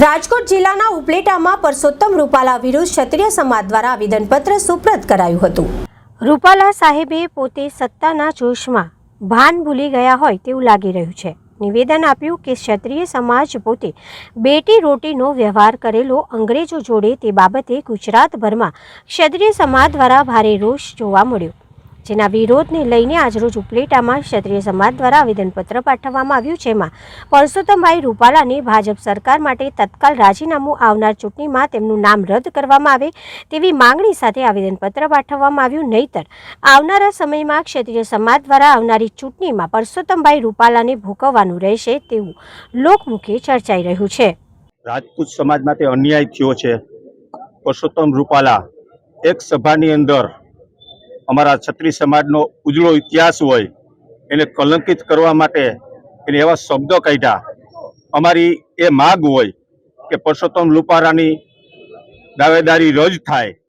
રાજકોટ જિલ્લાના ઉપલેટામાં પરસોત્તમ રૂપાલા વિરુદ્ધ ક્ષત્રિય સમાજ દ્વારા આવેદનપત્ર સુપ્રત કરાયું હતું. રૂપાલા સાહેબે પોતે સત્તાના જોશમાં ભાન ભૂલી ગયા હોય તેવું લાગી રહ્યું છે. નિવેદન આપ્યું કે ક્ષત્રિય સમાજ પોતે બેટી રોટીનો વ્યવહાર કરેલો અંગ્રેજો જોડે તે બાબતે ગુજરાતભરમાં ક્ષત્રિય સમાજ દ્વારા ભારે રોષ જોવા મળ્યો. જેના વિરોધને લઈને આજરોજ ઉપલેટામાં ક્ષત્રિય સમાજ દ્વારા આવેદનપત્ર પાઠવવામાં આવ્યું છે. એમાં પરસોત્તમભાઈ રૂપાલાને ભાજપ સરકાર માટે તત્કાલ રાજીનામું આવનાર ચૂંટણીમાં તેમનું નામ રદ કરવામાં આવે તેવી માંગણી સાથે આવેદનપત્ર પાઠવવામાં આવ્યું. નહીતર, આવનારા સમયમાં ક્ષત્રિય સમાજ દ્વારા આવનારી ચૂંટણીમાં પરસોત્તમભાઈ રૂપાલાને ભોગવવાનું રહેશે તેવું લોકમુખે ચર્ચાઈ રહ્યું છે. રાજપૂત સમાજ માટે અન્યાય થયો છે. પરસોત્તમ રૂપાલા એક સભાની અંદર અમારા છત્રી સમાજનો ઉજળો ઇતિહાસ હોય, એને કલંકિત કરવા માટે એને એવા શબ્દો કાઢ્યા. અમારી એ માગ હોય કે પરસોત્તમ લુપારાની દાવેદારી રદ થાય.